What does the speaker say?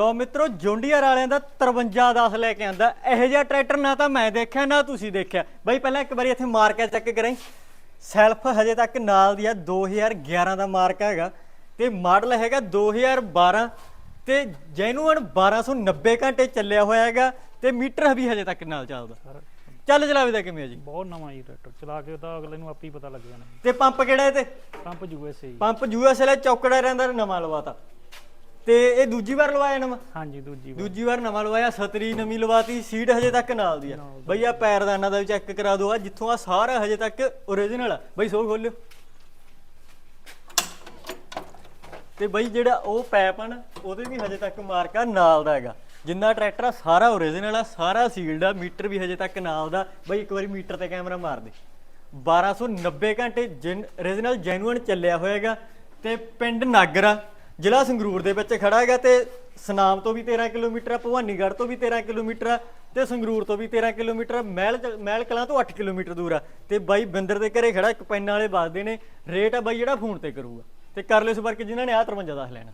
ਲੋ ਮਿੱਤਰੋ ਜੌਂਡੀਅਰ ਵਾਲਿਆਂ ਦਾ 5310 ਲੈ ਕੇ ਆਂਦਾ। ਇਹੋ ਜਿਹਾ ਟਰੈਕਟਰ ਨਾ ਤਾਂ ਮੈਂ ਦੇਖਿਆ ਨਾ ਤੁਸੀਂ ਦੇਖਿਆ। ਬਈ ਪਹਿਲਾਂ ਇੱਕ ਵਾਰੀ ਇੱਥੇ ਮਾਰ ਕੇ ਚੈੱਕ ਕਰਾਂ ਸੈਲਫ ਹਜੇ ਤੱਕ ਨਾਲ ਦੀ ਆ 2011 ਦਾ ਮਾਰਕ ਹੈਗਾ। ਤੇ ਮਾਡਲ ਹੈਗਾ 2012 ਤੇ ਜੈਨੂਅਨ 1290 ਘੰਟੇ ਚੱਲਿਆ ਹੋਇਆ ਹੈਗਾ। ਤੇ ਮੀਟਰ ਵੀ ਹਜੇ ਤੱਕ ਨਾਲ ਚੱਲਦਾ। ਚੱਲ ਚਲਾਵੇ ਦਾ ਕਿਵੇਂ ਆ ਜੀ? ਬਹੁਤ ਨਵਾਂ ਜੀ ਟਰੈਕਟਰ। ਚਲਾ ਕੇ ਤਾਂ ਅਗਲੇ ਨੂੰ ਆਪੇ ਹੀ ਪਤਾ ਲੱਗ ਜਾਣਾ ਤੇ ਪੰਪ ਕਿਹੜਾ ਇਹ ਤੇ? ਪੰਪ ਯੂਐਸਏ ਪੰਪ ਯੂਐਸ ਵਾਲਾ ਚੌਕੜਾ ਰਹਿੰਦਾ ਨਵਾਂ ਲਵਾਤਾ। ਤੇ ਇਹ ਦੂਜੀ ਵਾਰ ਲਵਾਇਆ ਨਵਾਂ? ਹਾਂਜੀ ਦੂਜੀ ਵਾਰ। ਦੂਜੀ ਵਾਰ ਨਵਾਂ ਲਵਾਇਆ ਸਤਰੀ ਨਵੀਂ ਲਵਾਤੀ ਸੀਟ ਹਜੇ ਤੱਕ ਨਾਲ ਦੀ ਆ। ਬਈ ਆ ਪੈਰਦਾਨਾਂ ਦਾ ਵੀ ਚੈੱਕ ਕਰਾ ਦਿਓ ਆ ਜਿੱਥੋਂ ਆ ਸਾਰਾ ਹਜੇ ਤੱਕ ਓਰੀਜਨਲ ਆ। ਬਈ ਸੋ ਖੋਲਿਓ। ਤੇ ਬਈ ਜਿਹੜਾ ਉਹ ਪੈਪ ਆ ਨਾ ਉਹਦੇ ਵੀ ਹਜੇ ਤੱਕ ਮਾਰਕਾ ਨਾਲ ਦਾ ਹੈਗਾ। ਜਿੰਨਾ ਟਰੈਕਟਰ ਆ ਸਾਰਾ ਓਰੀਜਨਲ ਆ ਸਾਰਾ ਸੀਲਡ ਆ ਮੀਟਰ ਵੀ ਹਜੇ ਤੱਕ ਨਾਲ ਦਾ। ਬਈ ਇੱਕ ਵਾਰੀ ਮੀਟਰ ਤੇ ਕੈਮਰਾ ਮਾਰ ਦੇ। 1290 ਘੰਟੇ ਓਰੀਜਨਲ ਜੈਨੂਅਨ ਚੱਲਿਆ ਹੋਏਗਾ ਤੇ ਪਿੰਡ ਨਾਗਰਾ ਜ਼ਿਲ੍ਹਾ ਸੰਗਰੂਰ ਦੇ ਵਿੱਚ ਖੜਾ ਹੈਗਾ ਤੇ ਸਨਾਮ ਤੋਂ ਵੀ 13 ਕਿਲੋਮੀਟਰ ਆ ਭਵਾਨੀਗੜ੍ਹ ਤੋਂ ਵੀ 13 ਕਿਲੋਮੀਟਰ ਆ ਤੇ ਸੰਗਰੂਰ ਤੋਂ ਵੀ 13 ਕਿਲੋਮੀਟਰ ਮਹਿਲ ਮਹਿਲ ਕਲਾਂ ਤੋਂ 8 ਕਿਲੋਮੀਟਰ ਦੂਰ ਆ ਤੇ ਬਾਈ ਬਿੰਦਰ ਦੇ ਘਰੇ ਖੜਾ, ਇੱਕ ਪੈਨ ਵਾਲੇ ਵੱਸਦੇ ਨੇ, ਰੇਟ ਆ ਬਾਈ ਜਿਹੜਾ ਫੋਨ ਤੇ ਕਰੂਗਾ। ਤੇ ਕਰ ਲਿਓ ਸੰਪਰਕ ਜਿਨ੍ਹਾਂ ਨੇ ਆ 53 ਦੱਸ ਲੈਣਾ।